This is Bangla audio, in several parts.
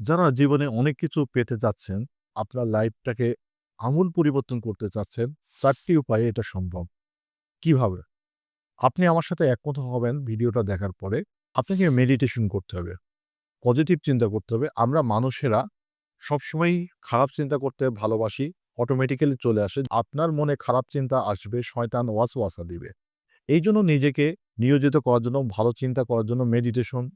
যারা জীবনে অনেক কিছু পেতে চাচ্ছেন, আপনার লাইফটাকে আমূল পরিবর্তন করতে চাচ্ছেন, চারটি উপায়ে এটা সম্ভব। কীভাবে? আপনি আমার সাথে একমত হবেন ভিডিওটা দেখার পরে। আপনাকে মেডিটেশন করতে হবে। পজিটিভ চিন্তা করতে হবে। আমরা মানুষেরা সবসময়ই খারাপ চিন্তা করতে ভালোবাসি। অটোমেটিক্যালি চলে আসে। আপনার মনে খারাপ চিন্তা আসবে, শয়তান ওয়াস ওয়াসা দিবে। এই জন্য নিজেকে নিয়োজিত করার জন্য, ভালো চিন্তা করার জন্য মেডিটেশন,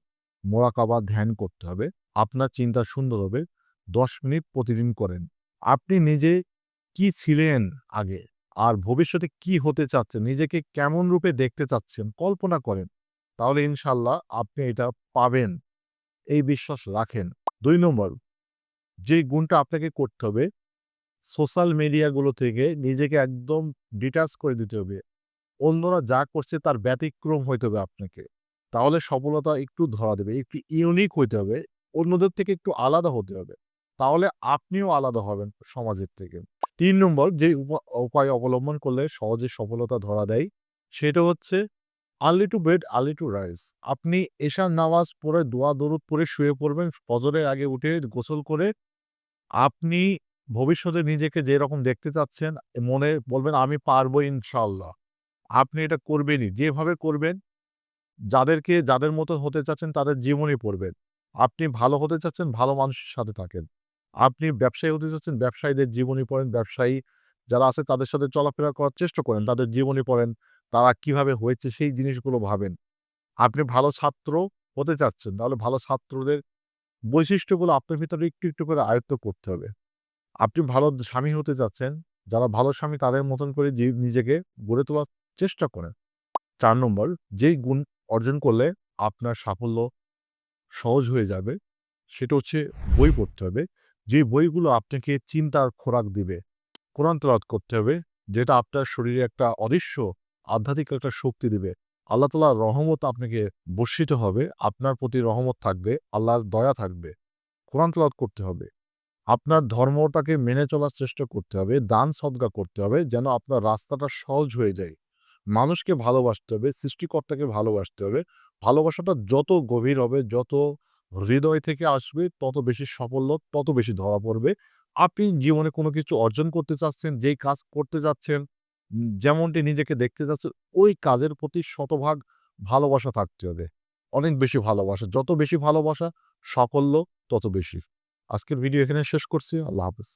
মোরাকাবা, ধ্যান করতে হবে। আপনার চিন্তা সুন্দর হবে। ১০ মিনিট প্রতিদিন করেন। আপনি নিজে কি ছিলেন আগে? আর ভবিষ্যতে কি হতে চাচ্ছেন? নিজেকে কেমন রূপে দেখতে চাচ্ছেন? কল্পনা করেন। তাহলে ইনশাল্লাহ আপনি এটা পাবেন। এই বিশ্বাস রাখেন। দুই নম্বর যে গুণটা আপনাকে করতে হবে, সোশ্যাল মিডিয়াগুলো থেকে নিজেকে একদম ডিটাচ করে দিতে হবে। অন্যরা যা করছে তার ব্যতিক্রম হইতে হবে আপনাকে। তাহলে সফলতা একটু ধরা দেবে। একটু ইউনিক হইতে হবে। অন্যদের থেকে একটু আলাদা হতে হবে। তাহলে আপনিও আলাদা হবেন সমাজের থেকে। তিন নম্বর যে উপা উপায় অবলম্বন করলে সহজে সফলতা ধরা দেয়, সেটা হচ্ছে early to bed, early to rise. আপনি এশার নামাজ পড়ে, দোয়া দরুদ পড়ে শুয়ে পড়বেন। ফজরের আগে উঠে গোসল করে আপনি ভবিষ্যতে নিজেকে যেরকম দেখতে চাচ্ছেন, মনে বলবেন আমি পারব ইনশাল্লাহ আপনি এটা করবেনই। যেভাবে করবেন, যাদেরকে যাদের মতো হতে চাচ্ছেন তাদের জীবনী পড়বেন। আপনি ভালো হতে চাচ্ছেন, ভালো মানুষের সাথে থাকেন। আপনি ব্যবসায়ী হতে চাচ্ছেন, ব্যবসায়ীদের জীবনী পড়েন। ব্যবসায়ী যারা আছে তাদের সাথে চলাফেরা করার চেষ্টা করেন। তাদের জীবনী পড়েন। তারা কীভাবে হয়েছে সেই জিনিসগুলো ভাবেন। আপনি ভালো ছাত্র হতে চাচ্ছেন, তাহলে ভালো ছাত্রদের বৈশিষ্ট্যগুলো আপনার ভিতরে একটু, একটু করে আয়ত্ত করতে হবে। আপনি ভালো স্বামী হতে চাচ্ছেন, যারা ভালো স্বামী তাদের মতন করে নিজেকে গড়ে তোলার চেষ্টা করেন। চার নম্বর যেই গুণ অর্জন করলে আপনার সাফল্য সহজ হয়ে যাবে, সেটা হচ্ছে বই পড়তে হবে। যে বইগুলো আপনাকে চিন্তার খোরাক দিবে। কোরআন তেলাওয়াত করতে হবে, যেটা আপনার শরীরে একটা অদৃশ্য আধ্যাত্মিক একটা শক্তি দিবে। আল্লাহ তাআলার রহমত আপনাকে বর্ষিত হবে। আপনার প্রতি রহমত থাকবে, আল্লাহর দয়া থাকবে। কোরআন তেলাওয়াত করতে হবে। আপনার ধর্মটাকে মেনে চলার চেষ্টা করতে হবে। দান সদকা করতে হবে যেন আপনার রাস্তাটা সহজ হয়ে যায়। মানুষকে ভালোবাসতে হবে, সৃষ্টিকর্তাকে ভালোবাসতে হবে। ভালোবাসাটা যত গভীর হবে, যত হৃদয় থেকে আসবে, তত বেশি সাফল্য, তত বেশি ধরা পড়বে। আপনি জীবনে কোনো কিছু অর্জন করতে চাচ্ছেন, যেই কাজ করতে যাচ্ছেন, যেমনটি নিজেকে দেখতে চাচ্ছেন, ওই কাজের প্রতি শতভাগ ভালোবাসা থাকতে হবে। অনেক বেশি ভালোবাসা। যত বেশি ভালোবাসা, সাফল্য তত বেশি। আজকের ভিডিও এখানে শেষ করছি। আল্লাহ হাফেজ।